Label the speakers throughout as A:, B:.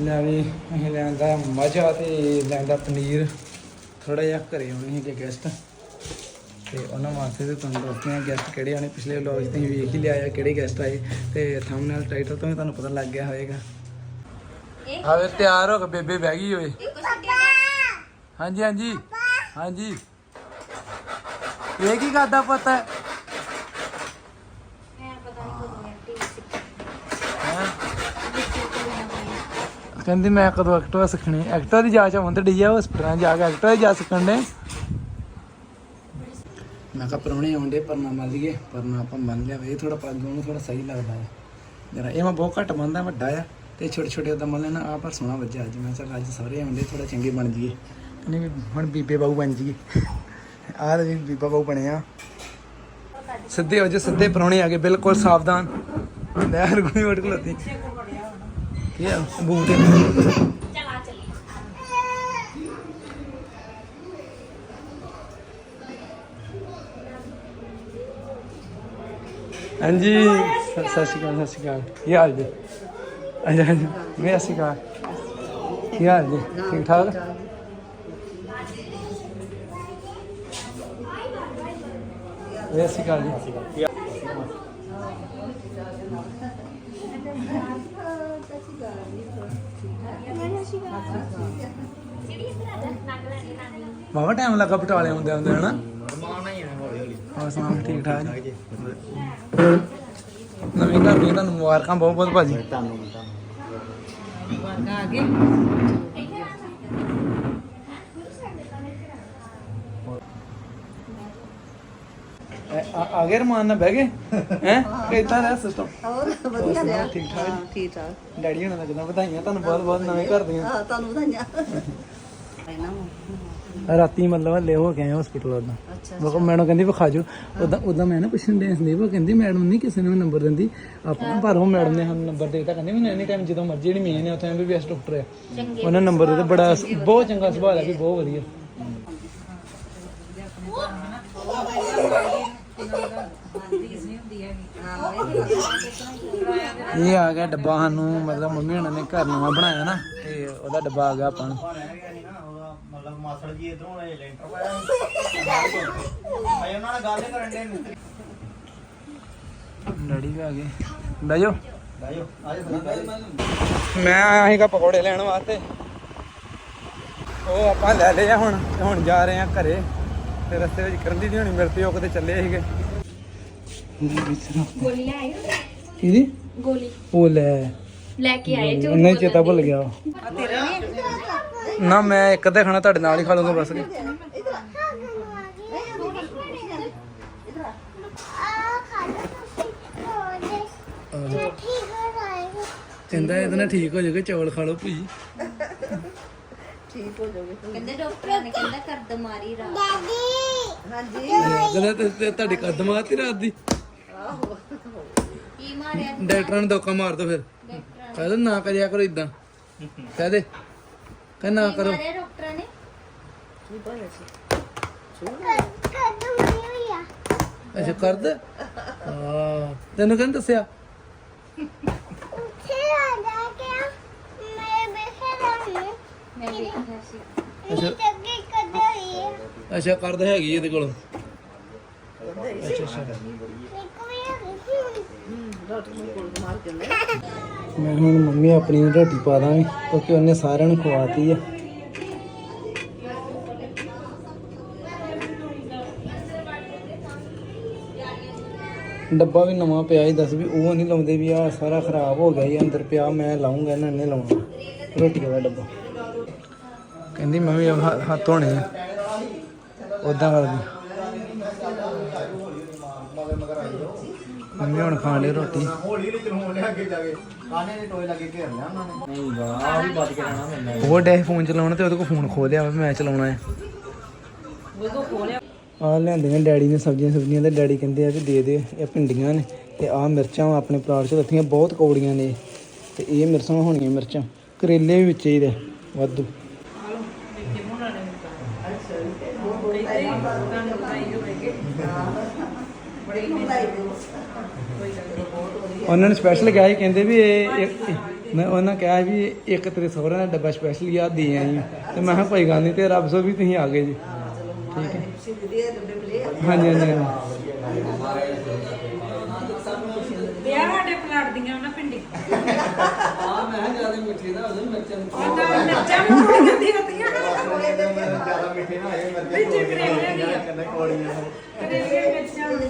A: ਲੈ ਵੀ ਅਸੀਂ ਲੈਂਦਾ ਮਜ਼ਾ ਤੇ ਲੈਂਦਾ ਪਨੀਰ। ਥੋੜਾ ਜਿਹਾ ਘਰੇ ਆਉਣੇ ਸੀਗੇ ਗੈਸਟ ਤੇ ਉਹਨਾਂ ਵਾਸਤੇ ਤੇ ਤੁਹਾਨੂੰ ਦੱਸਦੇ ਆ ਗੈਸਟ ਕਿਹੜੇ ਆਣੇ ਪਿਛਲੇ ਵਲੌਗ 'ਚ ਤੁਸੀਂ ਵੇਖ ਹੀ ਲਿਆ ਆ ਕਿਹੜੇ ਗੈਸਟ ਆਏ। ਤੇ ਥੰਬਨੇਲ ਟਾਈਟਲ ਤੋਂ ਵੀ ਤੁਹਾਨੂੰ ਪਤਾ ਲੱਗ ਗਿਆ ਹੋਵੇਗਾ। ਆਵੇ ਤਿਆਰ ਹੋ ਕੇ ਬੇਬੇ ਬਹਿ ਗਈ ਓਏ। ਹਾਂਜੀ ਹਾਂਜੀ। ਹਾਂਜੀ। ਇਹ ਕੀ ਕਰਦਾ ਪੁੱਤ? ਹੈਂ? ਕਹਿੰਦੀ ਮੈਂ ਕਦੋਂ ਐਕਟਿਵਾ ਸਿੱਖਣੀ ਐਕਟਿਵਾ ਦੀ ਜਾਂਚ ਹੁੰਦੀ ਡਈ ਆ ਹਸਪਤਾਲਾਂ ਜਾ ਕੇ ਐਕਟਿਵਾ ਦੀ ਜਾ ਸਿੱਖਣ ਦੇ ਮੈਂ ਕਿਹਾ ਪਰੌਣੇ ਆਉਂਦੇ ਪਰਨਾ ਮੰਨ ਲਈਏ ਪਰਨਾ ਆਪਾਂ ਮੰਨ ਲਿਆ ਇਹ ਥੋੜਾ ਪੱਗ ਨੂੰ ਥੋੜਾ ਸਹੀ ਲੱਗਦਾ ਹੈ ਜਰਾ ਇਹ ਮੈਂ ਬਹੁਤ ਘੱਟ ਮੰਨਦਾ ਵੱਡਾ ਆ ਤੇ ਛੋਟੇ ਛੋਟੇ ਉਦਾਂ ਮੰਨ ਲੈਣਾ ਆ ਪਰ ਸੋਹਣਾ ਵੱਜਾ ਅੱਜ। ਮੈਂ ਚੱਲ ਅੱਜ ਸਾਰੇ ਆਉਂਦੇ ਥੋੜਾ ਚੰਗੇ ਬਣ ਜੀਏ ਨਹੀਂ ਹੁਣ ਬੀਬੇ ਬਾਬੂ ਬਣ ਜੀਏ ਆਹ ਤੇ ਵੀ ਬੀਬਾ ਬਾਬੂ ਬਣੇ ਆ। ਸਿੱਧੇ ਹੋ ਜੇ ਸਿੱਧੇ ਪਰੌਣੇ ਆ ਗਏ ਬਿਲਕੁਲ ਸਾਵਧਾਨ। ਲੈ ਹਰ ਕੋਈ ਵਟ ਖਲੋਤੀ ਕੀ ਆ ਬੂਟ ਹਾਂਜੀ ਸਤਿ ਸ਼੍ਰੀ ਅਕਾਲ ਸਤਿ ਸ਼੍ਰੀ ਅਕਾਲ ਕੀ ਹਾਲ ਜੀ ਅੱਛਾ ਹਾਂਜੀ ਮੈਂ ਸਤਿ ਸ਼੍ਰੀ ਅਕਾਲ ਕੀ ਹਾਲ ਜੀ ਠੀਕ ਠਾਕ ਸਤਿ ਸ਼੍ਰੀ ਅਕਾਲ ਜੀ ਬਾਬਾ ਟਾਈਮ ਲੱਗਾ ਪਟਾਲੇ ਹੁੰਦੇ ਹੁੰਦੇ ਹਨਾ? ਹੋਰ ਸੁਣਾਓ ਠੀਕ ਠਾਕ ਜੀ? ਨਵੀਂ ਘਰ ਦੀਆਂ ਤੁਹਾਨੂੰ ਮੁਬਾਰਕਾਂ ਬਹੁਤ ਬਹੁਤ ਭਾਜੀ। ਇਹ ਆ ਆ ਗਏ ਰਮਾਨ ਨਾਲ ਬਹਿ ਗਏ? ਹੈ? ਕਿੱਦਾਂ ਦਾ ਸਿਸਟਮ
B: ਹੋਰ ਵਧੀਆ ਰਿਹਾ।
A: ਠੀਕ ਠਾਕ
B: ਹਾਂ ਠੀਕ ਠਾਕ।
A: ਡੈਡੀ ਹੁਣਾਂ ਦਾ ਕਿਦਾਂ ਵਧਾਈਆਂ? ਤੁਹਾਨੂੰ ਬਹੁਤ ਬਹੁਤ ਨਵੇਂ ਘਰ ਦੀਆਂ।
B: ਹਾਂ ਤੁਹਾਨੂੰ ਵਧਾਈਆਂ। ਇਹਨਾਂ
A: ਰਾਤੀ ਮਤਲਬ ਹੱਲੇ ਹੋ ਕੇ ਆਏ ਹਸਪੀਟਲ ਉਦੋਂ।
B: ਅੱਛਾ
A: ਉਹ ਮੈਡਮ ਕਹਿੰਦੀ ਵਿਖਾ ਜੋ ਉਦਾਂ ਉਦਾਂ ਮੈਂ ਨਾ ਪੁੱਛਣ ਦੇ ਸੰਦੀਪ ਉਹ ਕਹਿੰਦੀ ਮੈਡਮ ਨਹੀਂ ਕਿਸੇ ਨੂੰ ਨੰਬਰ ਦਿੰਦੀ। ਆਪਣਾ ਪਰ ਉਹ ਮੈਡਮ ਨੇ ਸਾਨੂੰ ਨੰਬਰ ਦੇ ਦਿੱਤਾ ਕਹਿੰਦੀ ਮੈਨੂੰ ਐਨੀ ਟਾਈਮ ਜਦੋਂ ਮਰਜ਼ੀ ਜਿਹੜੀ ਮੇਨ ਹੈ ਉੱਥੇ ਐਮਬੀਬੀਐਸ ਡਾਕਟਰ ਹੈ ਉਹਨਾਂ ਨੰਬਰ ਦਿੱਤਾ ਬੜਾ ਬਹੁਤ ਚੰਗਾ ਸੁਭਾਅ ਹੈ ਵੀ ਬਹੁਤ ਵਧੀਆ। ਇਹ ਆ ਗਿਆ ਡੱਬਾ ਸਾਨੂੰ ਮਤਲਬ ਮੰਮੀ ਹੁਣਾਂ ਨੇ ਘਰ ਨਵਾਂ ਬਣਾਇਆ ਨਾ ਤੇ ਉਹਦਾ ਡੱਬਾ ਆ ਗਿਆ ਆਪਾਂ ਨੂੰ।
C: ਮਤਲਬ ਮਾਸੜ ਜੀ ਇਧਰੋਂ ਆਏ ਲੈਂਟਰ ਪਾਇਆ ਆਏ ਉਹਨਾਂ ਨਾਲ ਗੱਲ ਕਰਨ ਦੇ ਮਿਸਤਰੀ।
A: ਡੈਡੀ ਵੀ ਆ ਗਏ। ਬਹਿ ਜਾਓ।
C: ਬਾਈਓ
A: ਮੈਂ ਆਇਆ ਸੀਗਾ ਪਕੌੜੇ ਲੈਣ ਵਾਸਤੇ। ਉਹ ਆਪਾਂ ਲੈ ਲਏ ਆ ਹੁਣ ਤੇ ਹੁਣ ਜਾ ਰਹੇ ਆ ਘਰੇ। ਤੇ ਰਸਤੇ ਵਿੱਚ ਕਰੰਦੀ ਦੀ ਹੋਣੀ ਮਿਲ ਪਈ ਉਹ ਕਿਤੇ ਚੱਲੇ ਸੀਗੇ।
D: ਗੋਲੀ ਲੈ
A: ਕਿਹਦੀ?
D: ਗੋਲੀ।
A: ਉਹ ਲੈ।
D: ਲੈ ਕੇ ਆਏ ਜੋ
A: ਉਹਨੇ ਚੇਤਾ ਭੁੱਲ ਗਿਆ। ਨਾ ਮੈਂ ਇੱਕ ਅੱਧਾ ਖਾਣਾ ਤੁਹਾਡੇ ਨਾਲ ਹੀ ਖਾ ਲੂੰਗਾ ਬਸ। ਕਹਿੰਦਾ ਇਹਦੇ ਨਾਲ ਠੀਕ ਹੋ ਜਾਊਗਾ ਚੌਲ ਖਾ ਲਓ ਭੂਜੀ
B: ਠੀਕ ਹੋ ਜਾਓਗੇ
D: ਕਹਿੰਦੇ ਡਾਕਟਰਾਂ ਨੇ ਕਹਿੰਦਾ ਕਰਦ ਮਾਰੀ ਰਾਤ।
B: ਹਾਂਜੀ।
A: ਕਹਿੰਦਾ ਤੇ- ਤੇ ਤੁਹਾਡੀ ਕਦਮ ਆਤੀ ਰਾਤ ਦੀ।
D: ਕੀ ਮਾਰਿਆ
A: ਡਾਕਟਰਾਂ ਨੂੰ ਧੋਖਾ ਮਾਰ ਦੋ ਫਿਰ। ਕਹਿੰਦਾ ਨਾ ਕਰਿਆ ਕਰੋ ਇਦਾਂ ਕਹਿ ਦੇ ਕਹਿ ਨਾ ਕਰੋ।
D: ਡਾਕਟਰਾਂ ਨੇ?
B: ਕੀ ਬੋਲਿਆ ਸੀ
A: ਅੱਛਾ ਕਰਦ? ਹਾਂ ਤੈਨੂੰ ਕਹਿੰਦਾ ਦੱਸਿਆ?
D: ਮੈਂ ਵੇਖਿਆ ਸੀ।
A: ਅੱਛਾ। ਅੱਛਾ ਕਰਦ ਹੈਗੀ ਇਹਦੇ ਕੋਲ। ਅੱਛਾ ਅੱਛਾ।
B: ਡਾਕਟਰ ਨੂੰ ਕੋਲ ਮਾਰ ਕੇ ਲੈ
A: ਮੈਂ ਹੁਣ ਮੰਮੀ ਆਪਣੀ ਨੂੰ ਰੋਟੀ ਪਾ ਦਾਂਗੀ, ਕਿਉਂਕਿ ਉਹਨੇ ਸਾਰਿਆਂ ਨੂੰ ਖਵਾਤੀ ਆ। ਡੱਬਾ ਵੀ ਨਵਾਂ ਪਿਆ ਹੀ ਦੱਸ ਵੀ ਉਹ ਨਹੀਂ ਲਾਉਂਦੇ ਵੀ ਆ ਸਾਰਾ ਖਰਾਬ ਹੋ ਗਿਆ ਜੀ ਅੰਦਰ ਪਿਆ, ਮੈਂ ਲਾਉਂਗਾ ਇਹਨਾਂ ਨੇ ਲਾਉਣਾ ਰੋਟੀਆਂ ਦਾ ਡੱਬਾ। ਕਹਿੰਦੀ ਮੈਂ ਵੀ ਹੱਥ ਧੋਣੇ ਆ। ਉਦਾਂ ਕਰਦੀ। ਮੰਮੀ ਹੁਣ ਖਾਣ ਲਈ ਰੋਟੀ।
C: ਹੌਲੀ ਹੌਲੀ ਚਲਾਉਣ ਲਿਆ ਅੱਗੇ ਜਾ ਕੇ ਕਾਨੇ ਦੇ ਟੋਏ ਲੱਗੇ ਘੇਰ ਲਿਆ ਉਹਨਾਂ ਨੇ। ਨਹੀਂ ਵਾਹ ਆ ਵੀ ਵੱਜ ਕੇ ਰਹਿਣਾ ਮੈਨੂੰ
A: ਉਹ ਡੇ ਫੋਨ ਚਲਾਉਣਾ ਤੇ ਉਹਦੇ ਕੋਲ ਫੋਨ ਖੋ ਲਿਆ ਮੈਂ ਚਲਾਉਣਾ ਹੈ। ਆ ਲਿਆਂਦੀਆਂ ਡੈਡੀ ਨੇ ਸਬਜ਼ੀਆਂ ਸਬਜ਼ੀਆਂ ਤੇ ਡੈਡੀ ਕਹਿੰਦੇ ਆ ਵੀ ਦੇ ਦੇ ਇਹ ਭਿੰਡੀਆਂ ਨੇ ਤੇ ਆਹ ਮਿਰਚਾਂ ਆਪਣੇ ਪਲਾਟ 'ਚ ਰੱਖੀਆਂ ਬਹੁਤ ਕੌੜੀਆਂ ਨੇ। ਤੇ ਇਹ ਮਿਰਚਾਂ ਹੋਣੀਆਂ ਮਿਰਚਾਂ ਕਰੇਲੇ ਵੀ ਵਿੱਚ ਹੀ ਦੇ ਵਾਧੂ। ਉਹਨਾਂ ਨੇ ਸਪੈਸ਼ਲ ਕਿਹਾ ਸੀ ਕਹਿੰਦੇ ਵੀ ਇਹ ਇਹ- ਮੈਂ ਉਹਨਾਂ ਕਿਹਾ ਵੀ ਇੱਕ ਤੇਰੇ ਸਹੁਰੇ ਦਾ ਡੱਬਾ ਸਪੈਸ਼ਲ ਯਾਦ ਦੇ ਆਈ। ਤੇ ਮੈਂ ਕਿਹਾ ਕੋਈ ਗੱਲ ਨਹੀਂ ਤੇ ਰੱਬ ਸੋ ਵੀ ਤੁਸੀਂ ਆ ਗਏ ਜੀ। ਠੀਕ ਹੈ।
B: ਡੱਬੇ ਮਿਲੇ ਆ।
A: ਹਾਂਜੀ ਹਾਂਜੀ ਹਾਂਜੀ।
E: ਵਿਆਹ ਸਾਡੇ ਪਲਾਟ ਦੀਆਂ ਉਹਨਾਂ ਪਿੰਡੀ।
A: ਆ ਮੈਂ ਜ਼ਿਆਦਾ ਮਿੱਠੇ ਦਾ ਉਹਦੇ ਮਿਰਚਾਂ
E: ਉਹਨਾਂ ਮਿਰਚਾਂ ਵੀ ਥੋੜੀ ਗੰਦੀ ਹੁੰਦੀਆਂ
C: ਜ਼ਿਆਦਾ ਮਿੱਠੇ ਨਾ ਆਏ ਮਰ
E: ਵਿੱਚ ਕਰੇਲੇ ਵੀ ਆ। ਕਰੇਲੇ ਮਿਰਚਾਂ।
A: ਤੇ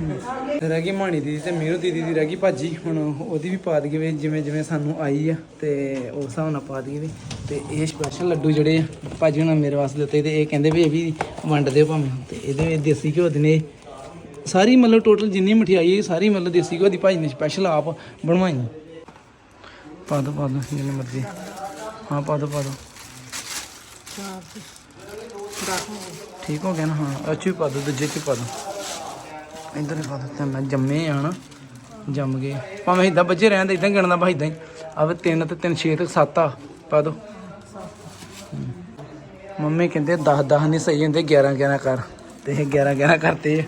A: ਰਹਿ ਗਈ ਮਾਣੀ ਦੀਦੀ ਤੇ ਮੀਰੂ ਦੀਦੀ ਦੀ ਰਹਿ ਗਈ ਭਾਜੀ। ਹੁਣ ਉਹਦੀ ਵੀ ਪਾ ਦਈਏ ਵੀ ਜਿਵੇਂ ਜਿਵੇਂ ਸਾਨੂੰ ਆਈ ਆ ਤੇ ਉਸ ਹਿਸਾਬ ਨਾਲ ਪਾ ਦਈਏ ਵੀ। ਤੇ ਇਹ ਸਪੈਸ਼ਲ ਲੱਡੂ ਜਿਹੜੇ ਆ ਭਾਜੀ ਹੁਣ ਮੇਰੇ ਵਾਸਤੇ ਦਿੱਤੇ ਤੇ ਇਹ ਕਹਿੰਦੇ ਵੀ ਇਹ ਵੀ ਵੰਡ ਦਿਓ ਭਾਵੇਂ। ਤੇ ਇਹਦੇ ਵਿੱਚ ਦੇਸੀ ਘਿਓ ਦੇ ਨੇ ਸਾਰੀ ਮਤਲਬ ਟੋਟਲ ਜਿੰਨੀ ਮਠਿਆਈ ਹੈ ਸਾਰੀ ਮਤਲਬ ਦੇਸੀ ਘਿਓ ਦੀ ਭਾਜੀ ਨੇ ਸਪੈਸ਼ਲ ਆਪ ਬਣਵਾਈ। ਪਾ ਦੋ ਪਾ ਦੋ ਜਿੰਨੇ ਮਰਜ਼ੀ। ਹਾਂ ਪਾ ਦੋ ਪਾ ਦੋ। ਠੀਕ ਹੋ ਗਿਆ ਨਾ? ਹਾਂ ਅੱਛੀ ਪਾ ਦੋ ਦੂਜੇ ਚ ਵੀ ਪਾ ਦੋ। ਇੱਧਰ ਹੀ ਦਿੱਤਾ ਮੈਂ ਜੰਮੇ ਆ ਨਾ, ਜੰਮ ਗਏ। ਭਾਵੇਂ ਇਦਾਂ ਬੱਚੇ ਰਹਿਣ ਇਦਾਂ ਗਿਣਦਾ ਬਾ ਇਦਾਂ ਹੀ। ਆਵੇ 3 ਤੇ 3 6 ਤੇ 7 ਆ, ਪਾ ਦੋ। ਮੰਮੀ ਕਹਿੰਦੇ 10 10 ਨਹੀਂ ਸਹੀ ਹੁੰਦੇ 11 11 ਕਰ। ਤੇ 11 11 ਕਰਤੇ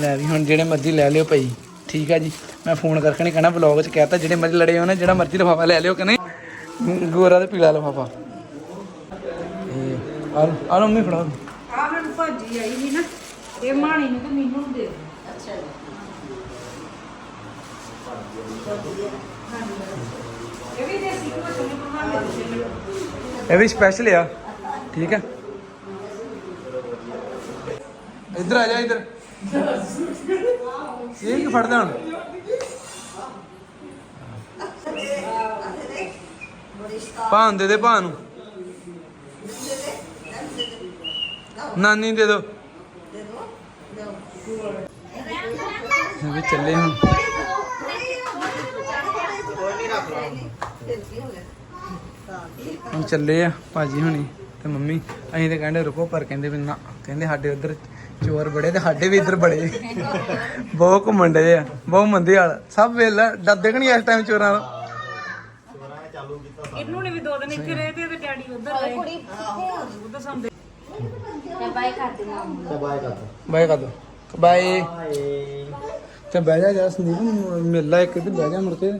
A: ਲੈ ਵੀ ਹੁਣ ਜਿਹੜੇ ਮਰਜ਼ੀ ਲੈ ਲਿਓ ਭਾਈ। ਠੀਕ ਆ ਜੀ। ਮੈਂ ਫੋਨ ਕਰਕੇ ਨਹੀਂ ਕਹਿਣਾ ਵਲੌਗ 'ਚ ਕਹਿਤਾ ਜਿਹੜੇ ਮਰਜ਼ੀ ਲੜੇ ਹੋ ਨਾ, ਜਿਹੜਾ ਮਰਜ਼ੀ ਲਿਫਾਫਾ ਲੈ ਲਿਓ ਕਹਿੰਦੇ ਗੋਰਾ ਤੇ ਪੀਲਾ ਲਿਫਾਫਾ। ਇਹ ਆ ਆ ਮੰਮੀ ਫੜਾਓ।
E: ਆ ਮੈਨੂੰ ਭਾਜੀ ਆਈ ਸੀ ਨਾ, ਇਹ ਮਾਣੀ ਨੂੰ ਤੇ ਮੈਨੂੰ ਦੇ ਇਹ ਵੀ ਦੇਸੀ ਘਿਓ ਤੋਂ ਬਣਾ ਕੇ
A: ਇਹ ਵੀ ਸਪੈਸ਼ਲ ਆ। ਠੀਕ ਹੈ ਇੱਧਰ ਆ ਜਾ, ਇੱਧਰ। ਇਹ ਕੀ ਫੜਦਾ ਹੁਣ। ਭਾਂ ਦੇ ਦੇ ਭਾਂ ਨੂੰ। ਨਾਨੀ ਦੇ ਦੋ। ਵੀ ਚੱਲੇ ਹੁਣ। ਹੁਣ ਚੱਲੇ ਆ ਭਾਜੀ ਹੁਣੀ ਤੇ ਮੰਮੀ। ਅਸੀਂ ਤੇ ਕਹਿੰਦੇ ਰੁਕੋ ਪਰ ਕਹਿੰਦੇ ਵੀ ਨਾ ਕਹਿੰਦੇ ਸਾਡੇ ਉਧਰ ਚੋਰ ਬੜੇ ਤੇ ਸਾਡੇ ਵੀ ਇੱਧਰ ਬੜੇ। ਬਹੁਤ ਘੁੰਮਣ ਡਏ ਆ ਬਹੁਤ ਮੰਦੇ ਵਾਲ ਸਭ ਵੇਲਾ ਡਰਦੇ ਕਿ ਨਹੀਂ ਇਸ ਟਾਈਮ ਚੋਰਾਂ ਦਾ
E: ਇਹਨੂੰ ਨੇ ਵੀ ਦੋ ਦਿਨ ਇੱਥੇ ਰਹੇ ਤੇ ਇਹਦੇ ਡੈਡੀ ਉਧਰ ਰਹੇ। ਉਧਰ ਸੌਂਦੇ
D: ਬਾਈ ਕਰ ਦਿੰਦਾ
C: ਬਾਏ ਕਰ
A: ਬਾਏ ਕਰ ਦੋ ਬਾਏ।
C: ਬਾਏ।
A: ਤੇ ਬਹਿ ਜਾ ਜਾ ਸੰਦੀਪ ਨੂੰ ਮਿਲ ਲੈ ਇੱਕ ਤੇ ਬਹਿ ਜਾ ਮੁੜ ਕੇ।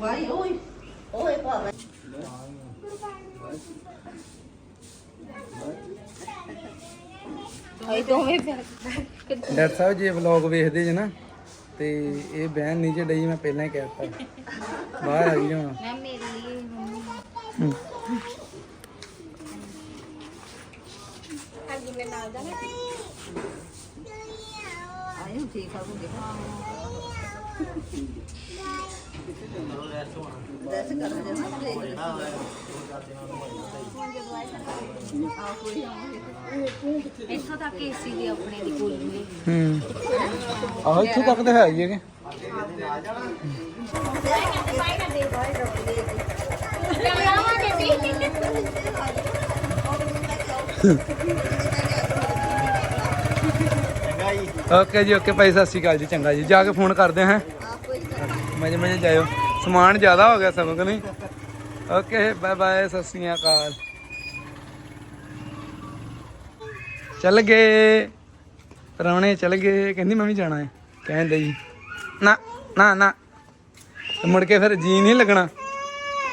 B: ਭਾਈ ਓਏ ਓਏ ਭਾਵੇਂ
D: ਹੋਈ ਦੋਵੇਂ
A: ਡਾਕਟਰ ਸਾਹਿਬ ਜੇ ਵਲੌਗ ਵੇਖਦੇ ਜੇ ਨਾ ਤੇ ਇਹ ਬਹਿਨ ਨਹੀਂ ਜੇ ਡਈ ਮੈਂ ਪਹਿਲਾਂ ਹੀ ਕਹਿਤਾ ਬਾਹਰ ਆ ਗਈ ਹੁਣ।
D: ਮੈਂ ਮੇਰੇ ਲਈ ਮੰਮੀ
A: ਹੂੰ।
D: ਅੱਜ ਮੈਂ ਨਾਲ ਜਾਣਾ
B: ਆਏ ਹੁਣ ਠੀਕ ਆ ਬੁੱਢੇ ਦਸ ਕਰ ਦੇ ਨਾ ਤੇ ਆ ਕੋਈ
D: ਇੱਥੋਂ ਤੱਕ ਏਸੀ ਦੀ ਆਪਣੇ ਦੀ ਕੂਲਿੰਗ ਹੈ
A: ਹੂੰ ਆਹ ਇੱਥੋਂ ਤੱਕ ਤਾਂ ਹੈ ਹੀ ਹੈਗੇ
C: ਚੰਗਾ ਜੀ
A: ਓਕੇ ਜੀ, ਓਕੇ ਭਾਈ, ਸਤਿ ਸ਼੍ਰੀ ਅਕਾਲ ਜੀ, ਚੰਗਾ ਜੀ। ਜਾ ਕੇ ਫੋਨ ਕਰਦੇ ਹਾਂ। ਮਜੇ ਮਜੇ ਜਾਇਓ। ਸਮਾਨ ਜ਼ਿਆਦਾ ਹੋ ਗਿਆ ਸਭ ਨਹੀਂ? ਓਕੇ ਬਾਏ ਬਾਏ ਸਤਿ ਸ਼੍ਰੀ ਅਕਾਲ। ਚੱਲ ਗਏ। ਪਰੌਣੇ ਚੱਲ ਗਏ। ਕਹਿੰਦੀ ਮੈਂ ਵੀ ਜਾਣਾ ਹੈ। ਕਹਿੰਦੇ ਜੀ, ਨਾ ਨਾ ਨਾ। ਮੁੜ ਕੇ ਫਿਰ ਜੀ ਨਹੀਂ ਲੱਗਣਾ।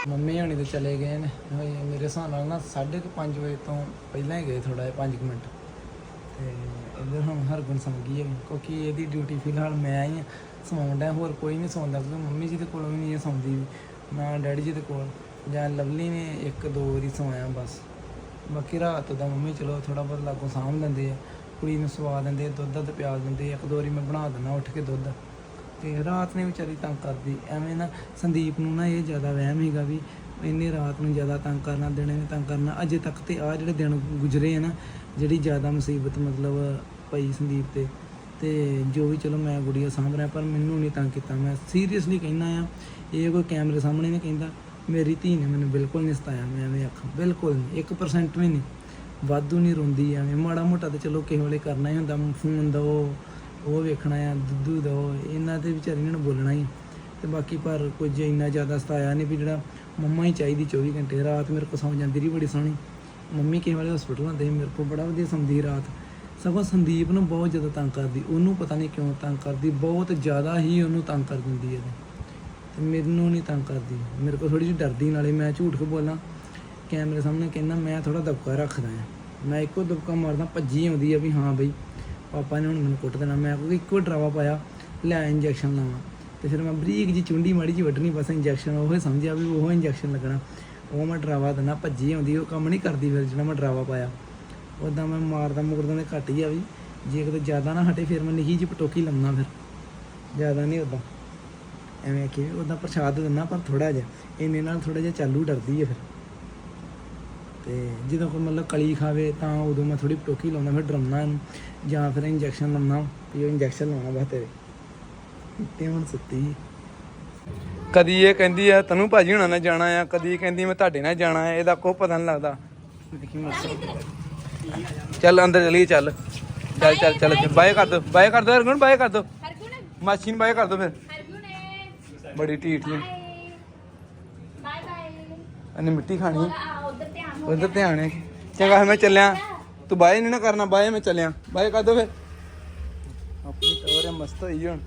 A: ਮੰਮੀ ਹੋਣੀ ਤੇ ਚਲੇ ਗਏ ਨੇ। ਮੇਰੇ ਹਿਸਾਬ ਨਾਲ ਨਾ 5:30 ਵਜੇ ਤੋਂ ਪਹਿਲਾਂ ਹੀ ਗਏ ਥੋੜਾ ਜਿਹਾ 5 ਮਿੰਟ। ਤੇ ਇੱਧਰ ਹੁਣ ਹਰਗੁਣ ਸੌਂ ਗਈ ਹੈ ਕਿਉਂਕਿ ਇਹਦੀ ਡਿਊਟੀ ਫਿਲਹਾਲ ਮੈਂ ਹੀ ਹਾਂ। ਹੋਰ ਕੋਈ ਨਹੀਂ ਸੌਂਦਾ ਕਿਉਂਕਿ ਮੰਮੀ ਜੀ ਦੇ ਕੋਲ ਵੀ ਨਹੀਂ ਸੌਂਦੀ ਨਾ ਡੈਡੀ ਜੀ ਦੇ ਕੋਲ ਜਾਂ ਲਵਲੀ ਨੇ ਇੱਕ ਦੋ ਵਾਰੀ ਸੌਂਇਆ ਬਸ। ਬਾਕੀ ਰਾਤ ਦਾ ਮੰਮੀ ਚਲੋ ਥੋੜਾ ਬਹੁਤ ਲਾਗੋਂ ਸਾਂਭ ਲੈਂਦੇ ਆ ਕੁੜੀ ਨੂੰ ਸਵਾ ਦਿੰਦੇ ਆ, ਦੁੱਧ ਦੱਧ ਪਿਆ ਦਿੰਦੇ ਇੱਕ ਦੋ ਵਾਰੀ ਮੈਂ ਬਣਾ ਦਿੰਦਾ ਉੱਠ ਕੇ ਦੁੱਧ। ਤੇ ਰਾਤ ਨੇ ਵਿਚਾਰੀ ਤੰਗ ਕਰਦੀ। ਐਵੇਂ ਨਾ ਸੰਦੀਪ ਨੂੰ ਨਾ ਇਹ ਜ਼ਿਆਦਾ ਵਹਿਮ ਹੈਗਾ ਵੀ ਇਹਨੇ ਰਾਤ ਨੂੰ ਜ਼ਿਆਦਾ ਤੰਗ ਕਰਨਾ, ਦਿਨੇ ਵੀ ਤੰਗ ਕਰਨਾ। ਅਜੇ ਤੱਕ ਤੇ ਆ ਜਿਹੜੇ ਦਿਨ ਗੁਜ਼ਰੇ ਆ ਨਾ, ਜਿਹੜੀ ਜ਼ਿਆਦਾ ਮੁਸੀਬਤ ਮਤਲਬ ਪਈ ਸੰਦੀਪ ਤੇ ਤੇ ਜੋ ਵੀ ਚਲੋ ਮੈਂ ਗੁੜੀਆ ਸਾਂਭ ਰਿਹਾ, ਪਰ ਮੈਨੂੰ ਨਹੀਂ ਤੰਗ ਕੀਤਾ। ਮੈਂ ਸੀਰੀਅਸਲੀ ਕਹਿੰਦਾ ਆ, ਇਹ ਕੋਈ ਕੈਮਰੇ ਸਾਹਮਣੇ ਨਹੀਂ ਕਹਿੰਦਾ। ਮੇਰੀ ਧੀ ਨੇ ਮੈਨੂੰ ਬਿਲਕੁਲ ਨਹੀਂ ਸਤਾਇਆ, ਮੈਂ ਐਵੇਂ ਆਖਾਂ, ਬਿਲਕੁਲ ਨਹੀਂ 1% ਵੀ ਨਹੀਂ ਵਾਧੂ ਨਹੀਂ ਰੋਂਦੀ, ਐਵੇਂ ਮਾੜਾ ਮੋਟਾ ਤੇ ਚਲੋ ਕਿਸੇ ਵੇਲੇ ਕਰਨਾ ਹੀ ਹੁੰਦਾ, ਫੋਨ ਦੋ ਉਹ ਵੇਖਣਾ ਆ, ਦੁੱਧੂ ਦੋ ਇਹਨਾਂ ਤੇ ਵਿਚਾਰੀ ਨੂੰ ਬੋਲਣਾ ਹੀ। ਤੇ ਬਾਕੀ ਪਰ ਕੁਝ ਇੰਨਾ ਜ਼ਿਆਦਾ ਸਤਾਇਆ ਨਹੀਂ ਵੀ ਜਿਹੜਾ ਮੰਮਾ ਹੀ ਚਾਹੀਦੀ 24 ਘੰਟੇ, ਰਾਤ ਮੇਰੇ ਕੋਲ ਸੌਂ ਜਾਂਦੀ ਰਹੀ ਬੜੀ ਸੋਹਣੀ। ਮੰਮੀ ਕਿਸੇ ਵੇਲੇ ਹਸਪੀਟਲ ਹੁੰਦੇ ਮੇਰੇ ਕੋਲ ਬੜਾ ਵਧੀਆ ਸੌਂਦੀ ਰਾਤ। ਸਗੋਂ ਸੰਦੀਪ ਨੂੰ ਬਹੁਤ ਜ਼ਿਆਦਾ ਤੰਗ ਕਰਦੀ, ਉਹਨੂੰ ਪਤਾ ਨਹੀਂ ਕਿਉਂ ਤੰਗ ਕਰਦੀ, ਬਹੁਤ ਜ਼ਿਆਦਾ ਹੀ ਉਹਨੂੰ ਤੰਗ ਕਰ ਦਿੰਦੀ ਹੈ। ਤੇ ਮੈਨੂੰ ਨਹੀਂ ਤੰਗ ਕਰਦੀ। ਮੇਰੇ ਕੋਲ ਥੋੜੀ ਜਿਹੀ ਡਰਦੀ ਨਾਲੇ ਮੈਂ ਝੂਠ ਕਿਉਂ ਬੋਲਾਂ? ਕੈਮਰੇ ਸਾਹਮਣੇ ਕਹਿੰਦਾ, ਮੈਂ ਥੋੜਾ ਦਬਕਾ ਰੱਖਦਾ ਆ ਮੈਂ ਇੱਕੋ ਦਬਕਾ ਮਾਰਦਾ, ਭੱਜੀ ਆਉਂਦੀ ਆ ਵੀ ਹਾਂ ਬਈ। ਪਾਪਾ ਨੇ ਹੁਣ ਮੈਨੂੰ ਕੁੱਟ ਦੇਣਾ ਮੈਂ ਕਿਉਂਕਿ ਇੱਕੋ ਡਰਾਵਾ ਪਾਇਆ, ਲੈ ਇੰਜੈਕਸ਼ਨ ਲਾਵਾਂ। ਤੇ ਫਿਰ ਮੈਂ ਬਰੀਕ ਜੀ ਚੁੰਡੀ ਮਾੜੀ ਜੀ ਵੱਢਣੀ, ਬਸ ਇੰਜੈਕਸ਼ਨ ਉਹ ਸਮਝਿਆ ਵੀ ਉਹ ਇੰਜੈਕਸ਼ਨ ਲੱਗਣਾ। ਉਹ ਮੈਂ ਡਰਾਵਾ ਦਿੰਦਾ, ਭੱਜੀ ਆਉਂਦੀ, ਉਹ ਕੰਮ ਨਹੀਂ ਕਰਦੀ ਫਿਰ ਜਿਹੜਾ ਮੈਂ ਡਰਾਵਾ ਪਾਇਆ। ਉਦਾਂ ਮੈਂ ਮਾਰਦਾ ਮੁਕਰਦਾ ਤੇ ਘੱਟ ਹੀ ਆ ਵੀ, ਜੇ ਕਿਤੇ ਜ਼ਿਆਦਾ ਨਾ ਹਟੇ ਫਿਰ ਮੈਂ ਨਹੀਂ ਜੀ ਪਟੋਕੀ ਲਾਉਣਾ ਫਿਰ। ਜ਼ਿਆਦਾ ਨਹੀਂ ਉਦਾਂ ਐਵੇਂ ਕਿ ਉਦਾਂ ਪ੍ਰਸ਼ਾਦ ਦਿੰਦਾ ਪਰ ਥੋੜਾ ਜਿਹਾ, ਇੰਨੇ ਨਾਲ ਥੋੜਾ ਜਿਹਾ ਚਾਲੂ ਡਰਦੀ ਹੈ ਫਿਰ। ਤੇ ਜਦੋਂ ਕੋਈ ਮਤਲਬ ਕਲੀ ਖਾਵੇ ਤਾਂ ਉਦੋਂ ਮੈਂ ਥੋੜੀ ਪਟੋਕੀ ਲਾਉਂਦਾ ਫਿਰ ਇਹਨੂੰ ਜਾਂ ਫਿਰ ਇੰਜੈਕਸ਼ਨ ਲਾਉਣਾ ਉਹ ਇੰਜੈਕਸ਼ਨ ਲਾਉਣਾ ਬਸ ਤੇਰੇ। ਤੇ ਹੁਣ ਸੁੱਤੀ। ਕਦੀ ਇਹ ਕਹਿੰਦੀ ਆ ਤੈਨੂੰ ਭਾਜੀ ਹੁਣਾਂ ਨਾਲ ਜਾਣਾ ਆ। ਕਦੀ ਕਹਿੰਦੀ ਮੈਂ ਤੁਹਾਡੇ ਨਾਲ ਜਾਣਾ ਆ। ਇਹਦਾ ਕੋਈ ਪਤਾ ਨਹੀਂ ਲੱਗਦਾ। ਚੱਲ ਅੰਦਰ ਚਲੀਏ ਚੱਲ। ਚੱਲ ਚੱਲ ਚੱਲ। ਬਾਏ ਕਰ ਦੋ ਬਾਏ ਕਰ ਦੋ ਹਰਗੁਣ ਬਾਏ ਕਰ ਦੋ।
D: ਹਰਗੁਣ।
A: ਮਾਸੀ ਨੂੰ ਬਾਏ ਕਰ ਦੋ ਫਿਰ।
D: ਹਰਗੁਣ।
A: ਬੜੀ ਢੀਠ ਨੇ
D: ਬਾਏ। ਬਾਏ
A: ਇਹਨੇ ਮਿੱਟੀ ਖਾਣੀ।
D: ਉਧਰ ਧਿਆਨ
A: ਹੈ। ਚੰਗਾ ਮੈਂ ਚੱਲਿਆ। ਤੂੰ ਬਾਏ ਨਹੀਂ ਨਾ ਕਰਨਾ ਬਾਏ ਮੈਂ ਚੱਲਿਆ। ਬਾਏ ਕਰ ਦੋ ਫਿਰ। ਆਪਣੀ ਟੋਰ ਮਸਤ ਹੋਈ ਹੁਣ।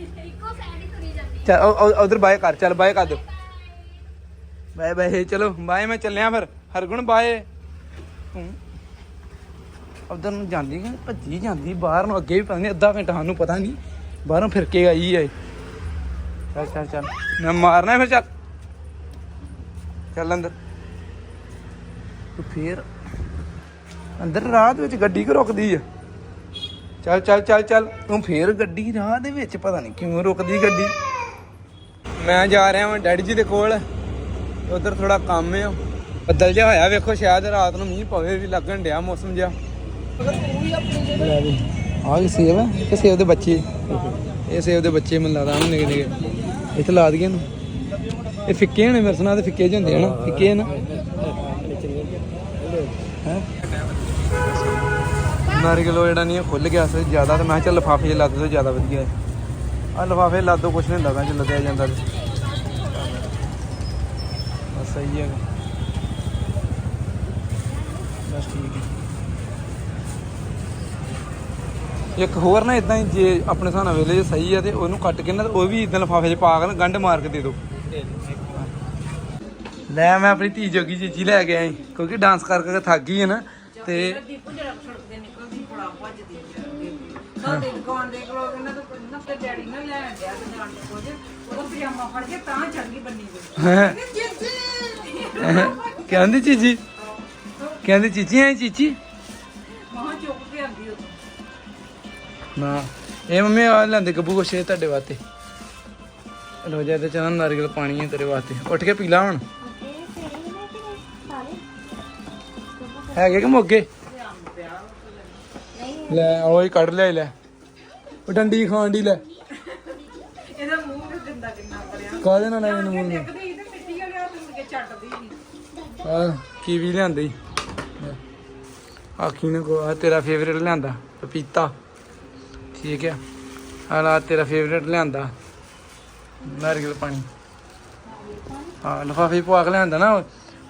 D: ਹੀ
A: ਚੱਲ ਉਧਰ ਬਾਏ ਕਰ ਚੱਲ ਬਾਏ ਕਰ ਦੋ। ਬਾਏ ਬਾਏ ਚਲੋ ਬਾਏ ਮੈਂ ਚੱਲਿਆ ਫਿਰ। ਹਰਗੁਣ ਬਾਏ ਤੂੰ ਉਧਰ ਨੂੰ ਜਾਂਦੀ ਕਿ ਭੱਜੀ ਜਾਂਦੀ ਬਾਹਰ ਨੂੰ ਅੱਗੇ ਵੀ ਪਤਾ ਨਹੀਂ ਅੱਧਾ ਘੰਟਾ ਸਾਨੂੰ ਪਤਾ ਨਹੀਂ ਬਾਹਰੋਂ ਫਿਰ ਕੇ ਆਈ ਹੈ। ਚੱਲ ਚੱਲ ਚੱਲ। ਮੈਂ ਮਾਰਨਾ ਫਿਰ ਚੱਲ। ਚੱਲ ਅੰਦਰ। ਤੂੰ ਫੇਰ ਅੰਦਰ ਰਾਹ ਦੇ ਵਿੱਚ ਗੱਡੀ ਕਿਉਂ ਰੁਕਦੀ ਆ? ਚੱਲ ਚੱਲ ਚੱਲ ਚੱਲ। ਤੂੰ ਫੇਰ ਗੱਡੀ ਰਾਹ ਦੇ ਵਿੱਚ, ਪਤਾ ਨਹੀਂ ਕਿਉਂ ਰੁਕਦੀ ਗੱਡੀ। ਮੈਂ ਜਾ ਰਿਹਾ ਹਾਂ ਡੈਡੀ ਜੀ ਦੇ ਕੋਲ। ਉਧਰ ਥੋੜਾ ਕੰਮ ਆ। ਬੱਦਲ ਜਿਹਾ ਹੋਇਆ, ਵੇਖੋ ਸ਼ਾਇਦ ਰਾਤ ਨੂੰ ਮੀਂਹ ਪਵੇ ਵੀ ਲੱਗਣ ਡਿਆ ਮੌਸਮ ਜਿਹਾ। ਲੈ ਵੀ, ਆਹ ਸੇਬ ਹੈ ਕਿ ਸੇਬ ਦੇ ਬੱਚੇ। ਇਹ ਸੇਬ ਦੇ ਬੱਚੇ ਮੈਨੂੰ ਲੱਗਦਾ ਹਨ ਨਿਕੇ ਨਿਕੇ। ਇੱਥੇ ਲਾ ਦਈਏ ਨੂੰ ਇਹ ਫਿੱਕੇ ਹੋਣੇ ਮੇਰੇ ਸੁਣਾ ਤੇ ਫਿੱਕੇ ਜਿਹੇ ਹੁੰਦੇ ਹਨ ਫਿੱਕੇ ਹਨ ਹੈ? ਨਾਰੀਅਲ ਜਿਹੜਾ ਨਹੀਂ ਖੁੱਲ ਗਿਆ ਸੀ ਜ਼ਿਆਦਾ ਤੇ ਮੈਂ ਕਿਹਾ ਚੱਲ ਲਫਾਫੇ 'ਚ ਲੱਦ ਦੋ ਜ਼ਿਆਦਾ ਵਧੀਆ ਹੈ। ਆ ਲਫਾਫੇ ਲੱਦ ਦੋ ਕੁਛ ਨਹੀਂ ਹੁੰਦਾ ਮੈਂ ਚ ਲੱਦਿਆ ਜਾਂਦਾ ਤੇ। ਬਸ ਸਹੀ ਹੈ। ਬਸ ਠੀਕ ਹੈ। ਇੱਕ ਹੋਰ ਨਾ ਇਦਾਂ ਹੀ ਜੇ ਆਪਣੇ ਹਿਸਾਬ ਨਾਲ ਵੇਲੇ ਜੇ ਸਹੀ ਹੈ ਤੇ ਉਹਨੂੰ ਕੱਟ ਕੇ ਨਾ ਤੇ ਉਹ ਵੀ ਇਦਾਂ ਲਫਾਫੇ 'ਚ ਪਾ ਕੇ ਨਾ ਗੰਢ ਮਾਰ ਕੇ ਦੇ ਦਿਓ। ਲੈ ਮੈਂ ਆਪਣੀ ਧੀ ਜੋਗੀ ਚੀਚੀ ਲੈ ਕੇ ਆਈ ਕਿਉਂਕਿ ਡਾਂਸ ਕਰ ਕਰਕੇ ਥੱਕ ਗਈ ਹੈ ਨਾ ਤੇ
E: ਦੀਪੂ ਜਿਹੜਾ ਸੜਕ ਤੇ ਨਿਕਲਦੀ ਬੜਾ ਭੱਜਦੀ ਸਾਡੇ ਦੁਕਾਨ ਦੇ ਕੋਲ ਇਹਨਾਂ ਤੋਂ ਨਾ ਤੇ ਡੈਡੀ ਨੇ ਲੈ ਆਂਦਿਆ ਤੇ ਜਾਣ ਕੇ ਕੁਝ ਉਹਦਾ ਪਜਾਮਾ ਫੜ ਕੇ ਤਾਂ ਚੜ ਗਈ ਬੰਨੀ ਦੇ
A: ਹੈਂ। ਕਹਿੰਦੀ ਚੀਚੀ ਕਹਿੰਦੀ ਚੀਚੀ ਐ ਚੀਚੀ
E: ਮਾਂ ਚੁੱਕ ਕੇ ਆਂਦੀ ਉਹ
A: ਨਾ ਇਹ ਮੰਮੀ ਆ ਲੈਂਦੇ ਗੱਬੂ ਇਹ ਤੁਹਾਡੇ ਵਾਸਤੇ। ਲੋ ਜਾ ਤੇ ਚਾਹ ਨਾਰੀਅਲ ਪਾਣੀ ਹੈ ਤੇਰੇ ਵਾਸਤੇ। ਉੱਠ ਕੇ ਪੀ ਲਾ ਹੁਣ। ਹੈਗੇ ਕਿ ਮੋਗੇ? ਲੈ ਉਹ ਹੀ ਕੱਢ ਲਿਆ ਲੈ। ਉਹ ਡੰਡੀ ਖਾਣ ਦੀ ਲੈ।
E: ਇਹਦਾ ਮੂੰਹ ਵੀ ਗੰਦਾ ਕਿੰਨਾ ਕਰਿਆ।
A: ਕਾਹਦੇ ਨਾਲ ਆਏ ਨੂੰ ਮੂੰਹ
E: ਦੇਖਦੀ ਤੇ ਮਿੱਟੀ ਵਾਲੇ ਹੱਥ ਮੁੜ ਕੇ ਛੱਡਦੀ ਨਹੀਂ
A: ਆ ਕੀਵੀ ਲਿਆਂਦੀ। ਆਖੀ ਨੇ ਕੋ ਆ ਤੇਰਾ ਫੇਵਰੇਟ ਲਿਆਂਦਾ ਪਪੀਤਾ। ਠੀਕ ਹੈ ਆ ਲਾ ਤੇਰਾ ਫੇਵਰੇਟ ਲਿਆਂਦਾ। ਨਾਰੀਅਲ ਪਾਣੀ। ਹਾਂ ਲਫਾਫੇ ਪਵਾ ਕੇ ਲਿਆਂਦਾ ਨਾ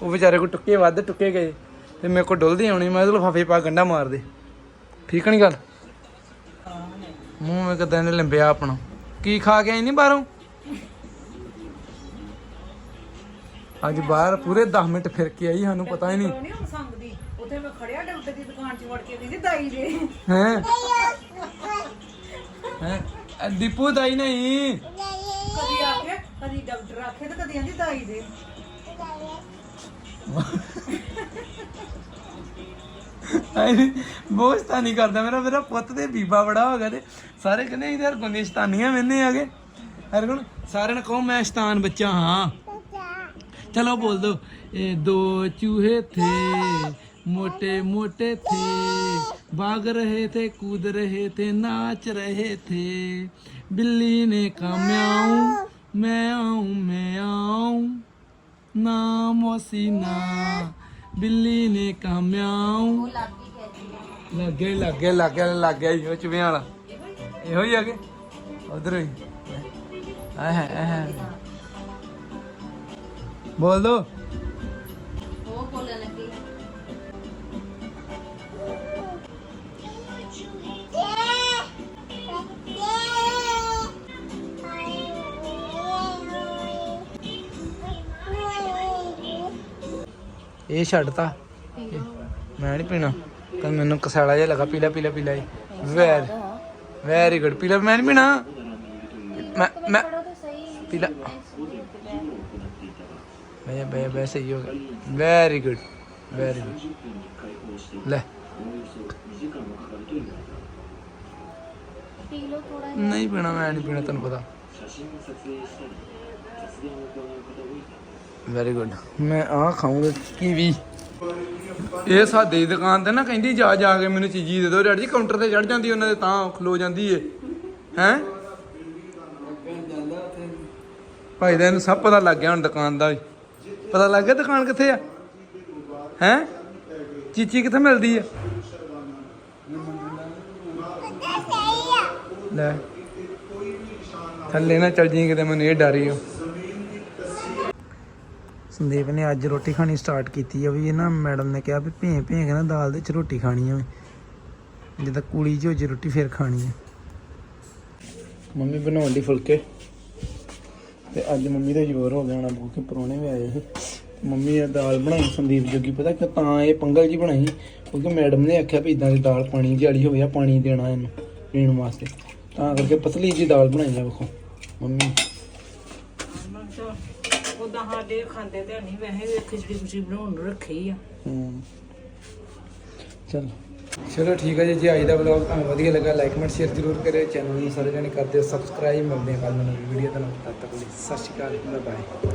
A: ਉਹ ਵਿਚਾਰੇ ਕੋ ਟੁੱਕੇ ਵੱਧ ਟੁੱਕੇ ਗਏ। ਤੇ ਮੇਰੇ ਕੋ ਡੁੱਲਦੀ ਆਉਣੀ ਮੈਂ ਉਹਦੇ ਲਫਾਫੇ ਪਾ ਗੰਡਾ ਮਾਰ ਦੇ। ਠੀਕ ਨਹੀਂ ਗੱਲ? ਮੂੰਹ ਮੇ ਕਦਾਂ ਨੇ ਲੰਬਿਆ ਆਪਣਾ। ਕੀ ਖਾ ਕੇ ਆਈ ਨਹੀਂ ਬਾਹਰੋਂ? ਅੱਜ ਬਾਹਰ ਪੂਰੇ 10 ਮਿੰਟ ਫਿਰ ਕੇ ਆਈ ਸਾਨੂੰ ਪਤਾ ਹੀ ਨਹੀਂ
E: ਨਹੀਂ ਹੁਣ ਸੰਗਦੀ ਉੱਥੇ ਮੈਂ ਖੜਿਆ ਡਾਕਟਰ ਦੀ ਦੁਕਾਨ 'ਚ ਵੜ ਕੇ ਕਹਿੰਦੀ ਦਾਈ ਦੇ।
A: ਹੈ? ਹੈ? ਦੀਪੂ ਦਾਈ ਨਹੀਂ।
E: ਕਦੀ ਆਖੇ ਕਦੀ ਡਾਕਟਰ ਆਖੇ ਤੇ ਕਦੀ ਆਂਦੀ ਦਾਈ ਦੇ।
A: ਬਹੁਤ ਸ਼ਤਾਨੀ ਕਰਦਾ ਮੇਰਾ ਮੇਰਾ ਪੁੱਤ ਤੇ ਬੀਬਾ ਬੜਾ ਹੋ ਗਿਆ ਤੇ ਸਾਰੇ ਕਹਿੰਦੇ ਇਧਰ ਗੁੰਨੀ ਸ਼ਤਾਨੀਆਂ ਮੈਨੇ ਆ ਗਏ ਹਰ ਗੁਣ ਸਾਰਿਆਂ ਨੇ ਕਹੋ ਮੈਂ ਸ਼ਤਾਨ ਬੱਚਾ ਹਾਂ ਚਲੋ ਬੋਲ ਦੋ ਇਹ ਦੋ ਚੂਹੇ ਥੇ मोटे मोटे थे भाग रहे थे कूद रहे थे नाच रहे थे बिल्ली ने कहा म्याऊं मैं आऊं मैं आऊं ना मोसीना बिल्ली ने ਬਿੱਲੀ ਨੇ ਕਹਾ ਮਿਆਉ ਲੱਗੇ ਲੱਗੇ ਲੱਗੇ ਲੱਗੇ, ਇਹੋ ਚਵੇਂ ਵਾਲਾ। ਇਹੋ ਹੀ ਆ ਉਧਰ ਹੀ, ਆਹ ਹੈ। ਬੋਲ ਦੋ। ਇਹ ਛੱਡਤਾ ਮੈਂ ਨਹੀਂ ਪੀਣਾ। ਤਾਂ ਮੈਨੂੰ ਕਸਾਲਾ ਜਿਹਾ ਲੱਗਾ, ਪੀਲਾ ਪੀਲਾ ਪੀਲਾ ਵੈਰ, ਵੈਰੀ ਗੁੱਡ। ਪੀਲਾ ਮੈਂ ਨਹੀਂ ਪੀਣਾ। ਮੈਂ ਮੈਂ ਪੀਲਾ। ਮੈਂ ਬੈ ਬੈ ਸਹੀ ਹੋ ਗਿਆ। Very good very good. ਲੈ। ਨਹੀਂ ਪੀਣਾ, ਮੈਂ ਨਹੀਂ ਪੀਣਾ, ਤੈਨੂੰ ਪਤਾ। ਵੈਰੀ ਗੁੱਡ ਮੈਂ ਆ ਖਾਊਂਗਾ ਕੀਵੀ। ਇਹ ਸਾਡੀ ਦੁਕਾਨ ਤੇ ਨਾ ਕਹਿੰਦੀ ਜਾ ਜਾ ਕੇ ਮੈਨੂੰ ਚੀਜ਼ੀ ਦੇ ਦਿਓ। ਡੈਡੀ ਜੀ ਕਾਊਂਟਰ ਤੇ ਚੜ ਜਾਂਦੀ ਉਹਨਾਂ ਦੇ ਤਾਂ ਖਲੋ ਜਾਂਦੀ ਏ। ਹੈ? ਭਾਈ ਦਾ ਇਹਨੂੰ ਸਭ ਪਤਾ ਲੱਗ ਗਿਆ ਹੁਣ ਦੁਕਾਨ ਦਾ ਵੀ। ਪਤਾ ਲੱਗ ਗਿਆ ਦੁਕਾਨ ਕਿੱਥੇ ਆ? ਹੈ? ਚੀਚੀ ਕਿੱਥੇ ਮਿਲਦੀ ਆ ਲੈ। ਥੱਲੇ ਨਾ ਚੱਲ ਜੀ ਕਿਤੇ ਮੈਨੂੰ ਇਹ ਡਰ ਹੀ ਹੋ ਸੰਦੀਪ ਨੇ ਅੱਜ ਰੋਟੀ ਖਾਣੀ ਸਟਾਰਟ ਕੀਤੀ ਆ ਵੀ ਇਹ ਨਾ ਮੈਡਮ ਨੇ ਕਿਹਾ ਵੀ ਭੇਂ ਭੇਂ ਕੇ ਨਾ ਦਾਲ ਦੇ ਚ ਰੋਟੀ ਖਾਣੀ ਆ ਵੀ। ਜਿੱਦਾਂ ਕੂਲੀ ਜਿਹੀ ਹੋ ਜੇ ਰੋਟੀ ਫੇਰ ਖਾਣੀ ਆ। ਮੰਮੀ ਬਣਾਉਣ ਦੀ ਫੁਲਕੇ। ਤੇ ਅੱਜ ਮੰਮੀ ਦਾ ਜ਼ੋਰ ਹੋ ਗਿਆ ਹੋਣਾ ਕਿਉਂਕਿ ਪਰੋਣੇ ਵੀ ਆਏ ਸੀ। ਮੰਮੀ ਨੇ ਦਾਲ ਬਣਾਈ, ਸੰਦੀਪ ਜੋਗੀ ਪਤਾ ਕਿ ਤਾਂ ਇਹ ਪੰਗਲ ਜੀ ਬਣਾਈ, ਕਿਉਂਕਿ ਮੈਡਮ ਨੇ ਆਖਿਆ ਵੀ ਇਦਾਂ ਦੀ ਦਾਲ ਪਾਣੀ ਜਿਹੀ ਹੋਵੇ ਆ ਪਾਣੀ ਦੇਣਾ ਇਹਨੂੰ, ਪੀਣ ਵਾਸਤੇ। ਤਾਂ ਕਰਕੇ ਪਤਲੀ ਜੀ ਦਾਲ ਬਣਾਈ ਆ ਵੇਖੋ, ਮੰਮੀ।
E: ਸਾਡੇ ਖਾਂਦੇ ਤੇ ਨਹੀਂ ਵੈਸੇ ਵੀ ਖਿਚੜੀ ਖੁਚੜੀ ਬਣਾਉਣ ਨੂੰ ਰੱਖੀ ਆ।
A: ਹਮ। ਚਲੋ। ਚਲੋ ਠੀਕ ਹੈ ਜੀ, ਜੇ ਅੱਜ ਦਾ ਵਲੌਗ ਤੁਹਾਨੂੰ ਵਧੀਆ ਲੱਗਾ ਲਾਈਕ ਕਮੈਂਟ ਸ਼ੇਅਰ ਜ਼ਰੂਰ ਕਰਿਓ ਚੈਨਲ ਨੂੰ ਸਾਰੇ ਜਣੇ ਕਰ ਸਬਸਕ੍ਰਾਈਬ ਮਿਲਦੇ ਹਾਂ ਕੱਲ੍ਹ ਨੂੰ ਵੀਡੀਓ ਤੁਹਾਨੂੰ ਤਦ ਤੱਕ ਲਈ ਸਤਿ ਸ਼੍ਰੀ ਅਕਾਲ ਬਾਏ